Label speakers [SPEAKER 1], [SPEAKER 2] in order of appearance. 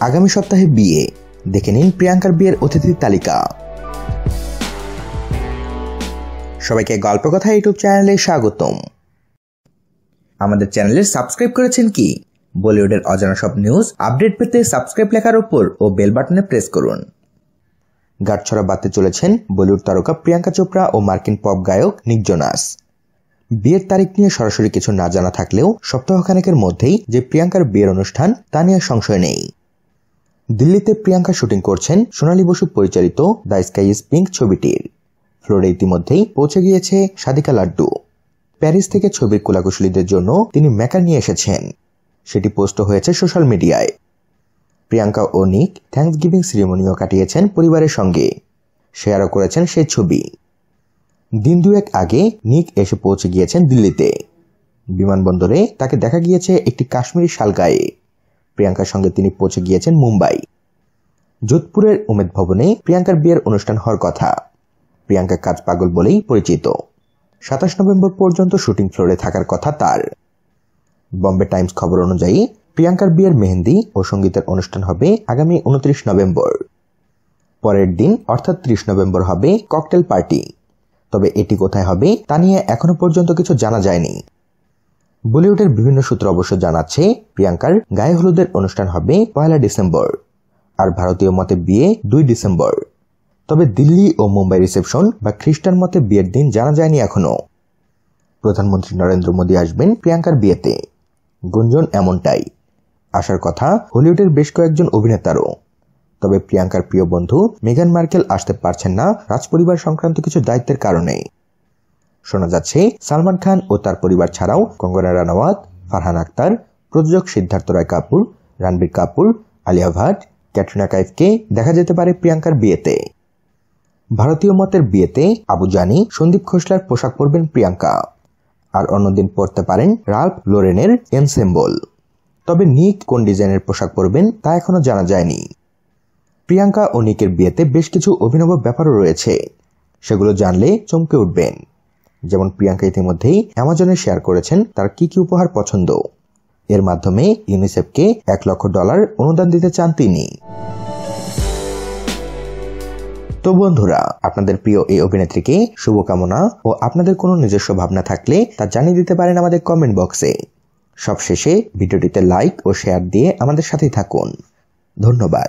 [SPEAKER 1] আগামী সপ্তাহে বিয়ে। দেখে নিন প্রিয়াঙ্কার বিয়ের অতিথির তালিকা। সবাইকে গল্প কথা ইউটিউব চ্যানেলে স্বাগতম। আমাদের চ্যানেলে সাবস্ক্রাইব করেছেন কি? বলিউডের অজানা সব নিউজ, আপডেট পেতে সাবস্ক্রাইব লেখার উপর ও বেল বাটনে প্রেস করুন। গাঁটছড়া বাঁধতে চলেছেন বলিউড তারকা প্রিয়াঙ্কা চোপড়া ও মার্কিন পপ গায়ক নিক জোনাস। বিয়ের তারিখ নিয়ে সরাসরি কিছু না জানা থাকলেও সপ্তাহখানেকের মধ্যেই যে প্রিয়াঙ্কার বিয়ের অনুষ্ঠান, তা নিয়ে সংশয় নেই। দিল্লিতে প্রিয়াঙ্কা শুটিং করছেন সোনালী বসু পরিচালিত দ্য স্কাই ইজ পিঙ্ক ছবিটির। ফ্লোরে ইতিমধ্যেই পৌঁছে গিয়েছে সাদিকা লাড্ডু। প্যারিস থেকে ছবির কোলাকুশলীদের জন্য তিনি মেকা নিয়ে এসেছেন। সেটি পোস্ট হয়েছে সোশ্যাল মিডিয়ায়। প্রিয়াঙ্কা ও নিক থ্যাংকস গিভিং সেরিমনিও কাটিয়েছেন পরিবারের সঙ্গে। শেয়ারও করেছেন সেই ছবি। দিন দুয়েক আগে নিক এসে পৌঁছে গিয়েছেন দিল্লিতে। বিমানবন্দরে তাকে দেখা গিয়েছে একটি কাশ্মীরি শালগায়ে। প্রিয়াঙ্কার সঙ্গে তিনি পৌঁছে গিয়েছেন মুম্বাই। যোধপুরের উমেদ ভবনে প্রিয়াঙ্কার বিয়ের অনুষ্ঠান হওয়ার কথা। প্রিয়াঙ্কা কাজ পাগল বলেই পরিচিত। সাতাশ নভেম্বর পর্যন্ত শুটিং ফ্লোরে থাকার কথা তার। বম্বে টাইমস খবর অনুযায়ী প্রিয়াঙ্কার বিয়ের মেহেন্দি ও সঙ্গীতের অনুষ্ঠান হবে আগামী উনত্রিশ নভেম্বর। পরের দিন অর্থাৎ ত্রিশ নভেম্বর হবে ককটেল পার্টি। তবে এটি কোথায় হবে তা নিয়ে এখনও পর্যন্ত কিছু জানা যায়নি। বলিউডের বিভিন্ন সূত্র অবশ্য জানাচ্ছে, প্রিয়াঙ্কার গায়ে হলুদের অনুষ্ঠান হবে পয়লা ডিসেম্বর আর ভারতীয় মতে বিয়ে দুই ডিসেম্বর। তবে দিল্লি ও মুম্বাই রিসেপশন বা খ্রিস্টান মতে বিয়ের দিন জানা যায়নি এখনও প্রধানমন্ত্রী নরেন্দ্র মোদী আসবেন প্রিয়াঙ্কার বিয়েতে। গুঞ্জন এমনটাই। আসার কথা, হলিউডের বেশ কয়েকজন অভিনেতারও। তবে প্রিয়াঙ্কার প্রিয় বন্ধু মেগান মার্কেল আসতে পারছেন না রাজপরিবার সংক্রান্ত কিছু দায়িত্বের কারণে। শোনা যাচ্ছে, সালমান খান ও তার পরিবার ছাড়াও কঙ্গনা রানাওয়াত, ফারহান আক্তার, প্রযোজক সিদ্ধার্থ রায় কাপুর রণবীর কাপুর, আলিয়া ভাট, ক্যাটরিনা কাইফকে দেখা যেতে পারে প্রিয়াঙ্কার বিয়েতে। ভারতীয় মতের বিয়েতে আবু জানি, সন্দীপ খোসলার পোশাক পরবেন প্রিয়াঙ্কা। আর অন্যদিন পরতে পারেন রাল্ফ লোরেনের এনসেম্বল তবে নিক কোন ডিজাইনের পোশাক পরবেন তা এখনও জানা যায়নি। প্রিয়াঙ্কা ও নিকের বিয়েতে বেশ কিছু অভিনব ব্যাপারও রয়েছে। সেগুলো জানলে চমকে উঠবেন। যেমন প্রিয়াঙ্কা ইতিমধ্যেই অ্যামাজনে শেয়ার করেছেন তার কি কি উপহার পছন্দ। এর মাধ্যমে ইউনিসেফকে এক লক্ষ ডলার অনুদান দিতে চান তিনি। তো বন্ধুরা, আপনাদের প্রিয় এই অভিনেত্রীকে শুভকামনা ও আপনাদের কোনো নিজস্ব ভাবনা থাকলে তা জানিয়ে দিতে পারেন আমাদের কমেন্ট বক্সে সবশেষে ভিডিওটিতে লাইক ও শেয়ার দিয়ে আমাদের সাথেই থাকুন। ধন্যবাদ।